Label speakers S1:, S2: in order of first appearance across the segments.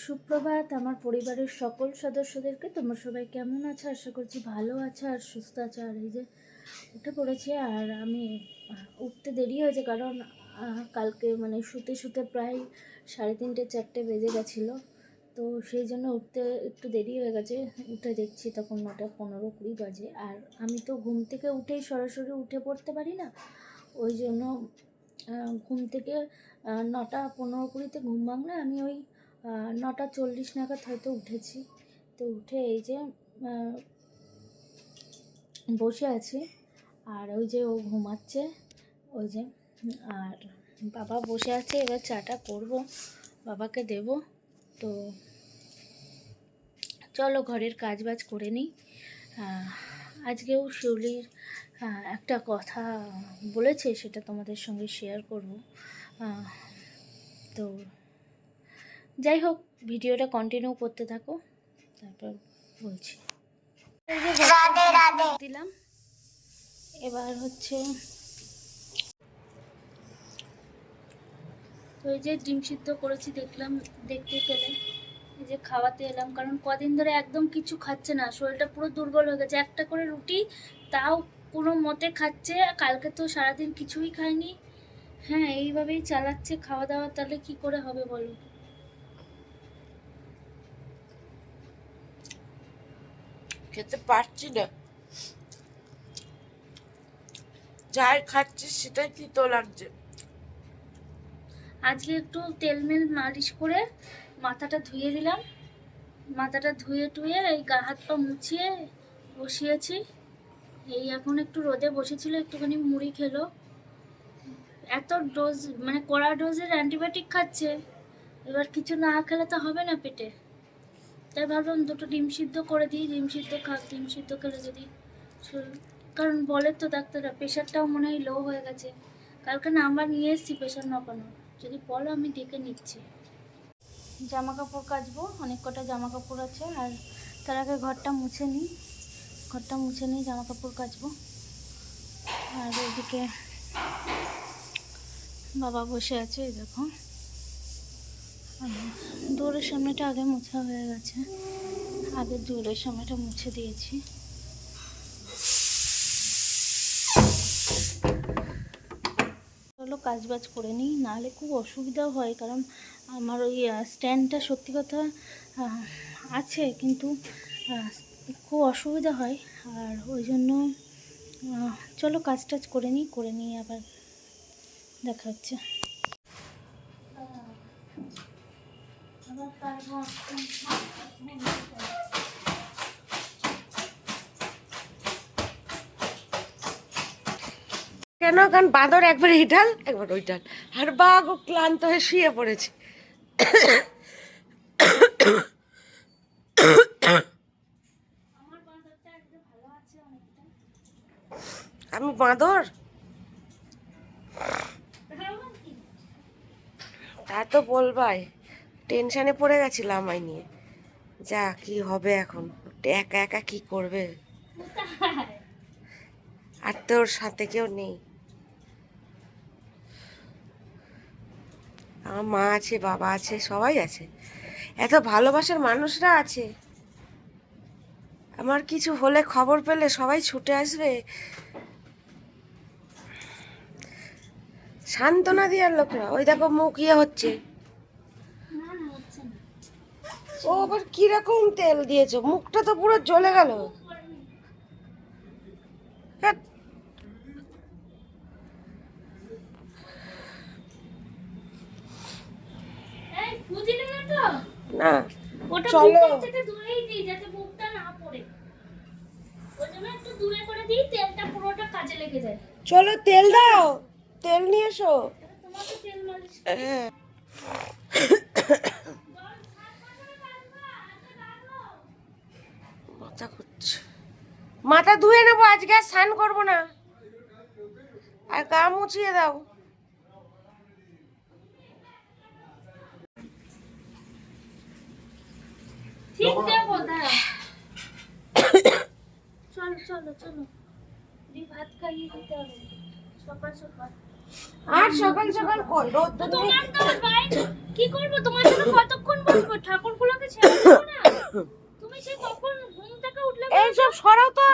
S1: সুপ্রভাত, আমার পরিবারের সকল সদস্যদেরকে। তোমরা সবাই কেমন আছো? আশা করছি ভালো আছো আর সুস্থ আছো। আর এই যে উঠে পড়েছে আর আমি উঠতে দেরি হয়েছে কারণ কালকে মানে শুতে শুতে প্রায় সাড়ে তিনটে, চারটে বেজে গেছিল। তো সেই জন্য উঠতে একটু দেরি হয়ে গেছে। উঠে দেখছি তখন নটা পনেরো কুড়ি বাজে। আর আমি তো ঘুম থেকে উঠেই সরাসরি উঠে পড়তে পারি না। ওই জন্য ঘুম থেকে নটা পনেরো কুড়িতে ঘুম ভাঙলে আমি ওই নটা চল্লিশ নাগাদ হয়তো উঠেছি। তো উঠে এই যে বসে আছি। আর ওই যে ও ঘুমাচ্ছে, ওই যে, আর বাবা বসে আছে, এবার চাটা করব, বাবাকে দেব। তো চলো ঘরের কাজ বাজ করে নিই। আজকেও শিউলির একটা কথা বলেছে, সেটা তোমাদের সঙ্গে শেয়ার করব। তো যাই হোক ভিডিওটা কন্টিনিউ করতে থাকো। তারপর বলছি। দিলাম। এবার হচ্ছে এই যে ডিম সিদ্ধ করেছি দেখলাম দেখতে পেলে। এই যে খাওয়াতে এলাম কারণ কদিন ধরে একদম কিছু খাচ্ছে না শরীরটা পুরো দুর্বল হয়ে গেছে। একটা করে রুটি তাও কোনো মতে খাচ্ছে কালকে তো সারাদিন কিছুই খায়নি হ্যাঁ এইভাবেই চালাচ্ছে খাওয়া দাওয়া তাহলে কি করে হবে বলো?
S2: খেতে পারছি না। যাই খাচ্ছি, সেটাই তিতো লাগছে।
S1: আজকে একটু তেল মেল মালিশ করে মাথাটা ধুয়ে দিলাম। মাথাটা ধুয়ে টুয়ে এই গা হাত পা মুছিয়ে বসিয়েছি। এই এখন একটু রোদে বসেছিল, একটুখানি মুড়ি খেলো। এত ডোজ মানে কড়া ডোজের অ্যান্টিবায়োটিক খাচ্ছে। এবার কিছু না খেলে তো হবে না পেটে। তাই ভাবলাম দুটো ডিম সিদ্ধ করে দিই, ডিম সিদ্ধ খাক ডিম সিদ্ধ খেলে যদি কারণ বলে তো ডাক্তাররা, প্রেশারটাও মনে হয় লো হয়ে গেছে। কালকে নাম্বার নিয়ে এসেছি প্রেশার মাপানো, যদি বলো আমি ডেকে নিচ্ছি। জামা কাপড় কাচবো, অনেক কটা জামা কাপড় আছে, আর তার আগে ঘরটা মুছে নিই। ঘরটা মুছে নিই জামা কাপড় কাচবো। আর ওইদিকে বাবা বসে আছে দেখো। দৌড়ের সামনেটা আগে মোছা হয়ে গেছে। আগে দৌড়ের সামনেটা মুছে দিয়েছি। চলো কাজ বাজ করে নিই, নাহলে খুব অসুবিধাও হয়, কারণ আমার ওই স্ট্যান্ডটা সত্যি কথা আছে, কিন্তু খুব অসুবিধা হয়। আর ওই জন্য চলো কাজ টাজ করে নিই, করে নিয়ে আবার দেখা হচ্ছে আবার তারপর
S2: কেন কারণ বাঁদর একবার এইটাল একবার ওইটাল আর বাঘও ক্লান্ত হয়ে শুয়ে পড়েছে। আমি বাঁদর? তা তো বলবাই। টেনশনে পড়ে গেছিলাম আমায় নিয়ে। যা, কি হবে এখন? একা একা কি করবে? আর তোর সাথে কেউ নেই। আমার মা আছে, বাবা আছে, সবাই আছে। এত ভালোবাসার মানুষরা আছে। আমার কিছু হলে খবর পেলে সবাই ছুটে আসবে। সান্ত্বনা দেওয়ার লোকরা, ওই দেখো মুখ ইয়ে হচ্ছে। ও আবার কীরকম তেল দিয়েছ? মুখটা তো পুরো জ্বলে গেল।
S1: না
S2: চলো। চলো তেল দাও। তেল নিয়ে এসো। হ্যাঁ। মাথা ঘুরছে মাথা ধুয়ে নেব আজকে আর স্নান করব না। আর গা মুছিয়ে দাও।
S1: চলো চলো চলো। ভাত খাইয়ে দিতে হবে। সকাল সকাল।
S2: আর সকাল সকাল রোদ
S1: তো
S2: তো
S1: তোমার তো ভাই কি করব? তোমার জন্য কতক্ষণ বসবো? ঠাকুরগুলোকে ছেড়ে দেবো না? তুমি সেই কখন ঘুম থেকে উঠলে বলো
S2: এইসব সরাও তো।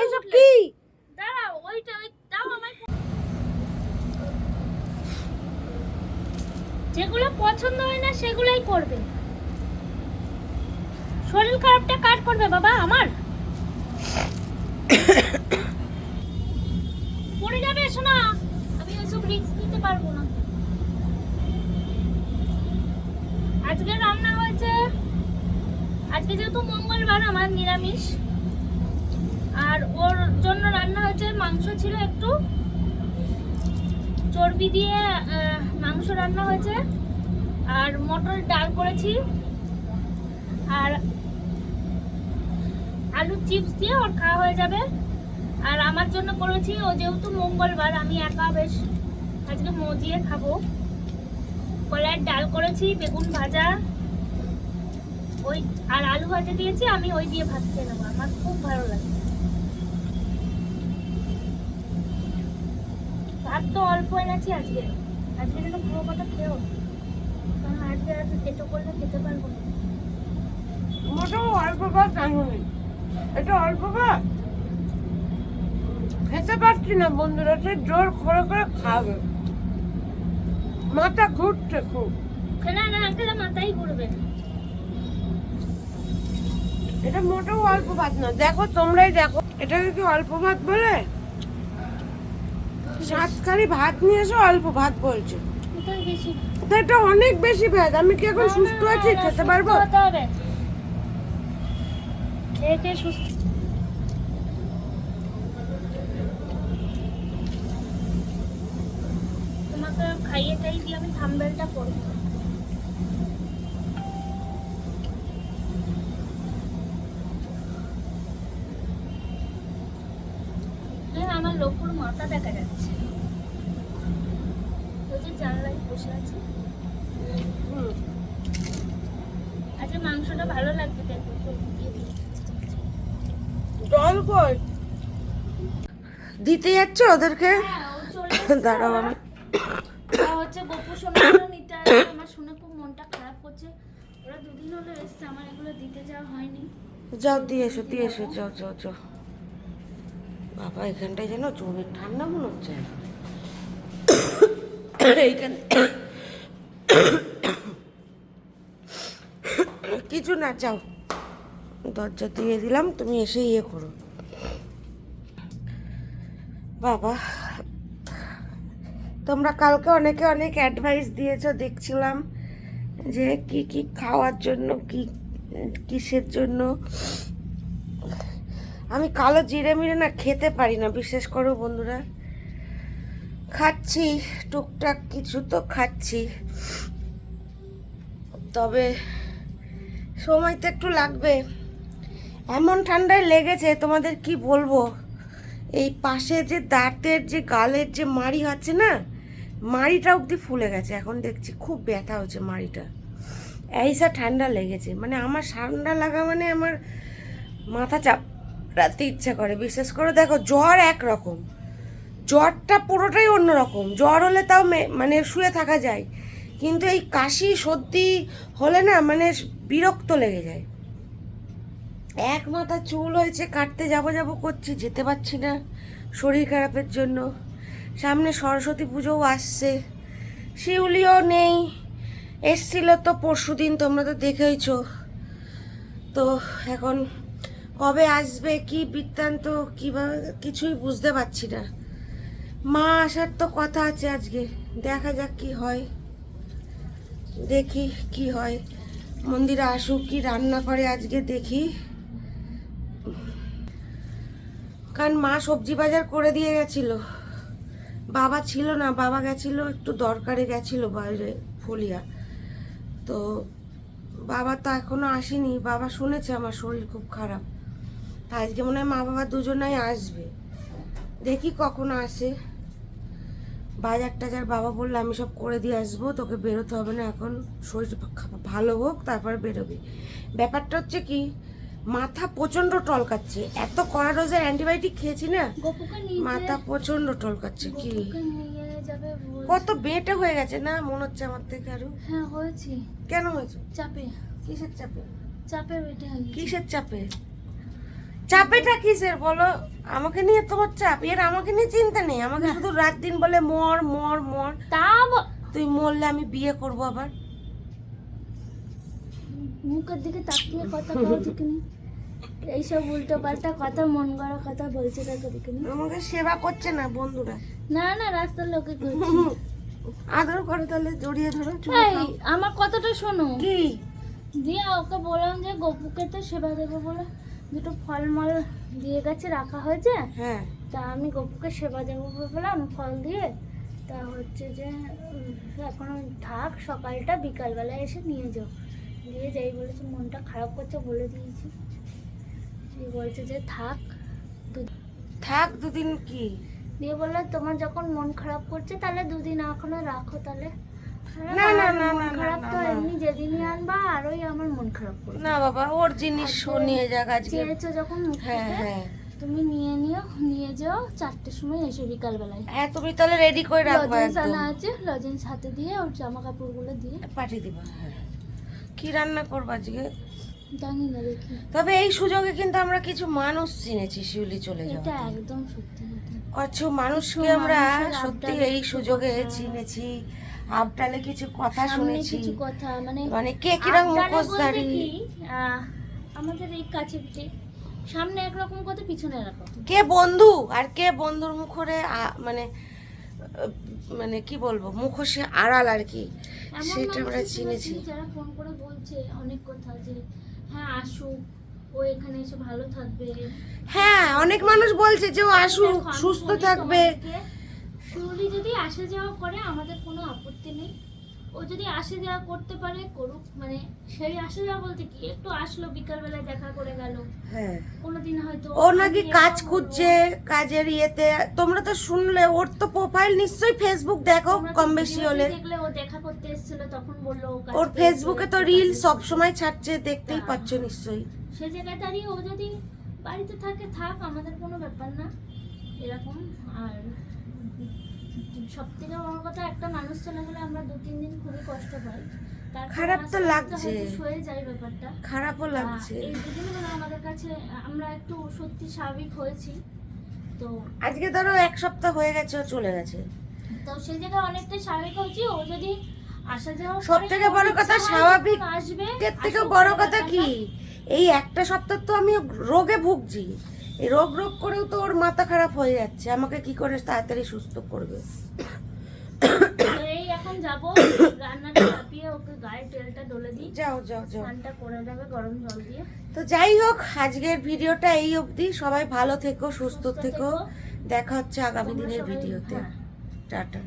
S2: এইসব কি?
S1: দাঁড়াও ওইটা ওই দাও আমায়। যেগুলো পছন্দ হয় না সেগুলোই করবে। শরীর খারাপটা কার করবে বাবা? আমার পড়ে যাবে শোনা আমি ওইসব রিস্ক নিতে পারব না আজকে রান্না হয়েছে আজকে যেহেতু মঙ্গলবার আমার নিরামিষ। আর ওর জন্য রান্না হয়েছে মাংস ছিল একটু। চর্বি দিয়ে মাংস রান্না হয়েছে। আর মটর ডাল করেছি। আর আলু চিপস দিয়ে ওর খাওয়া হয়ে যাবে। আর আমার জন্য করেছি, ও যেহেতু মঙ্গলবার, আমি একা বেশ আজকে মজিয়ে খাব। কলার ডাল করেছি, বেগুন ভাজা ওই আর আলু ভাজা দিয়েছি আমি ওই দিয়ে ভাত খেয়ে নেব। আমার খুব ভালো লাগে। ভাত তো অল্প এনেছি আজকে। আজকে যেন পুরো কথা খেয়েও কারণ আজকে আর এটো করলে খেতে পারব না।
S2: মোটাও অল্প ভাত জানি এটা অল্প ভাত? খেতে পারছি না বন্ধুরা সে জোর করে করে খাবে। মাথা ঘুরছে খুব।
S1: খেলে না খেলে মাথাই ঘুরবে
S2: এটা মোটেও অল্প ভাত না। দেখো তোমরাই দেখো। এটাকে কি অল্প ভাত বলে? সাতখানি ভাত নিয়ে এসো অল্প ভাত বলছে। এটা অনেক বেশি ভাত। আমি কি এখন সুস্থ আছি? খেতে পারব?
S1: সুস্থ। তোমাকে খাইয়ে টাইয়ে দিয়ে আমি থাম্বেলটা করব আমার মাথা দেখা যাচ্ছে। ওই যে জানলায় বসে আছে। আচ্ছা মাংসটা ভালো লাগবে দেখো চর্বি দিয়ে দিই।
S2: জল কই? দিতে যাচ্ছ ওদেরকে?
S1: হ্যাঁ,
S2: দাঁড়াও আমি।
S1: হচ্ছে গপু সোনাগুলো নিতে আমার শুনে খুব মনটা খারাপ করছে। ওরা দুদিন হলো এসছে আমার এগুলো দিতে যাওয়া হয়নি।
S2: যাও দিয়ে এসো দিয়ে এসো যাও যাও যাও। বাবা এখানটায় যেন জমির ঠান্ডা মনে হচ্ছে এইখানে কিছু না যাও। দরজা দিয়ে দিলাম তুমি এসে ইয়ে করো। বাবা তোমরা কালকে অনেকে অনেক অ্যাডভাইস দিয়েছ দেখছিলাম যে কি কি খাওয়ার জন্য কি কিসের জন্য আমি কালো জিরে মিরে না খেতে পারি না বিশেষ করো বন্ধুরা। খাচ্ছি, টুকটাক কিছু তো খাচ্ছি। তবে সময় তো একটু লাগবে। এমন ঠান্ডায় লেগেছে, তোমাদের কি বলব? এই পাশে যে দাঁতের যে গালের যে মাড়ি আছে না মাড়িটা অবধি ফুলে গেছে। এখন দেখছি খুব ব্যথা হচ্ছে মাড়িটা। এইসা ঠান্ডা লেগেছে। মানে আমার ঠান্ডা লাগা মানে আমার মাথা চাপ রাখতে ইচ্ছা করে বিশেষ করে দেখো জ্বর একরকম। জ্বরটা পুরোটাই অন্যরকম। জ্বর হলে তাও মানে শুয়ে থাকা যায়। কিন্তু এই কাশি, সর্দি হলে না মানে বিরক্ত লেগে যায়। এক মাথা চুল হয়েছে, কাটতে যাব যাব করছি, যেতে পারছি না শরীর খারাপের জন্য। সামনে সরস্বতী পুজোও আসছে। শিউলিও নেই। এসছিল তো পরশু দিন তোমরা তো দেখেইছ। তো এখন কবে আসবে, কি বৃত্তান্ত, কীভাবে, কিছুই বুঝতে পারছি না। মা আসার তো কথা আছে আজকে, দেখা যাক কি হয়। দেখি কি হয়। মন্দিরে আসুক, কি রান্না করে আজকে দেখি। কারণ মা সবজি বাজার করে দিয়ে গেছিল। বাবা ছিল না, বাবা গেছিল, একটু দরকারে গেছিল বাইরে, ফলিয়া। তো বাবা তো এখনও আসেনি, বাবা শুনেছে আমার শরীর খুব খারাপ। আজকে মনে হয় মা বাবা দুজনাই আসবে। দেখি কখন আসে। বাজার টাজার বাবা বললে আমি সব করে দিয়ে আসব তোকে বেরোতে হবে না এখন। শরীর ভালো হোক তারপর বেরোবি। ব্যাপারটা হচ্ছে কি মাথা প্রচণ্ড টলকাচ্ছে। এত কড়া ডোজের অ্যান্টিবায়োটিক খেয়েছি না মাথা প্রচণ্ড টলকাচ্ছে কি। কত বেটে হয়ে গেছে না মনে হচ্ছে আমার থেকে আরও।
S1: হ্যাঁ হয়েছি।
S2: কেন হয়েছে?
S1: চাপে।
S2: কিসের চাপে?
S1: চাপে বেটে
S2: কিসের চাপে? চাপেটা কিসের বলো? আমাকে নিয়ে তোমার চাপ। এর আমাকে নিয়ে চিন্তা নেই। আমাকে শুধু রাত দিন বলে মর মর মর।
S1: তা
S2: তুই মরলে আমি বিয়ে করব আবার।
S1: মুখের দিকে তাকিয়ে কথা বলা নেই এইসব উল্টো পাল্টা কথা মন গড়া কথা বলছে তাকে দেখে নি।
S2: আমাকে সেবা করছে না বন্ধুরা।
S1: না না রাস্তার লোকে করছি।
S2: আদর করে তাহলে জড়িয়ে ধরো
S1: আমার কথাটা শোনো।
S2: কি?
S1: দিয়ে ওকে বললাম যে গপুকে তো সেবা দেবো বলে দুটো ফলমল দিয়ে গেছে রাখা হয়েছে।
S2: হ্যাঁ।
S1: তা আমি গপুকে সেবা দেবো বললাম ফল দিয়ে। তা হচ্ছে যে এখন থাক সকালটা বিকালবেলা এসে নিয়ে যাও। দিয়ে যাই বলেছে মনটা খারাপ করছে বলে দিয়েছি। দিয়ে বলছে যে থাক
S2: থাক দুদিন কি?
S1: দিয়ে বলল তোমার যখন মন খারাপ করছে তাহলে দুদিন এখনও রাখো তাহলে।
S2: না, না, না, না, না,
S1: খারাপ তো এমনি যেদিনই আনবা আরোই আমার মন খারাপ করবে।
S2: না বাবা ওর জিনিস নিয়ে যাক আজকে।
S1: চেয়েছো যখন
S2: হ্যাঁ হ্যাঁ।
S1: তুমি নিয়ে নিও নিয়ে যাও চারটের সময় এসো বিকালবেলায়।
S2: হ্যাঁ তুমি তাহলে রেডি করে রাখবা একদম।
S1: আনা আছে লজেন্স হাতে দিয়ে ওর জামা কাপড়গুলো দিয়ে।
S2: পাঠিয়ে দিবা হ্যাঁ। কি রান্না করবা আজকে?
S1: জানি না দেখি।
S2: তবে এই সুযোগে কিন্তু আমরা কিছু মানুষ চিনেছি শিউলি চলে যাওয়া
S1: এটা একদম সত্যি কথা।
S2: মানুষকে আমরা সত্যি এই সুযোগে চিনেছি। আবডালে কিছু কথা শুনেছি।
S1: কিছু কথা মানে
S2: মানে কে
S1: আবদারে বলতে
S2: মুখোশধারী
S1: কি, আমাদের এই কাছে পিঠে সামনে একরকম কথা পিছনে এরকম
S2: কে বন্ধু? আর কে বন্ধুর মুখরে মানে মানে কি বলব মুখোশে আড়াল আর কি? সেটা আমরা চিনেছি।
S1: যারা ফোন করে বলছে অনেক কথা যে হ্যাঁ আসুক ও এখানে এসে ভালো থাকবে।
S2: হ্যাঁ অনেক মানুষ বলছে যে ও আসুক সুস্থ থাকবে।
S1: শিউলি যদি আসা যাওয়া করে আমাদের কোনো আপত্তি নেই। ও যদি আসা যাওয়া করতে পারে করুক। মানে সেই আসা যাওয়া বলতে কি? একটু আসলো বিকালবেলায় দেখা করে গেল।
S2: হ্যাঁ।
S1: কোনোদিন হয়তো
S2: ও নাকি কাজ খুঁজছে কাজের ইয়েতে। তোমরা তো শুনলে ওর তো প্রোফাইল নিশ্চয়ই ফেসবুক দেখো কম বেশি হলে।
S1: দেখলে ও দেখা করতে এসেছিল তখন বলল
S2: ওর ফেসবুকে তো রিল সব সময় ছাড়ছে দেখতেই। পাচ্ছ নিশ্চয়ই।
S1: সে জায়গায় দাঁড়িয়ে ও যদি বাড়িতে থাকে থাক আমাদের কোনো ব্যাপার না। এরকম আর সব থেকে বড় কথা একটা মানুষ চলে গেলে আমরা দু তিন দিন খুবই কষ্ট পাই।
S2: খারাপ তো লাগছে।
S1: সয়ে যায় ব্যাপারটা।
S2: খারাপও লাগছে।
S1: এই দুদিন হলো আমাদের কাছে আমরা একটু সত্যি স্বাভাবিক হয়েছি তো
S2: আজকে ধরো এক সপ্তাহ হয়ে গেছে ও চলে গেছে।
S1: তো সেই জায়গায় অনেকটাই স্বাভাবিক হয়েছি ও যদি আসা যাওয়া
S2: সব থেকে বড় কথা স্বাভাবিক।
S1: আসবে
S2: এর থেকে বড় কথা কি? এই একটা সপ্তাহ তো আমি রোগে ভুগছি। রোগ রোগ করেও তো ওর মাথা খারাপ হয়ে যাচ্ছে। আমাকে কি করে তাড়াতাড়ি সুস্থ করবে?
S1: তো এখন যাব। রান্নাটা চাপিয়ে ওকে গায়ে তেলটা ডলে দিই।
S2: যাও যাও যাও।
S1: স্নানটা করে দেবে গরম জল দিয়ে।
S2: তো যাই হোক আজকের ভিডিওটা এই অবধি। সবাই ভালো থেকো সুস্থ থেকো। দেখা হচ্ছে আগামী দিনের ভিডিওতে।
S1: হ্যাঁ।
S2: টাটা।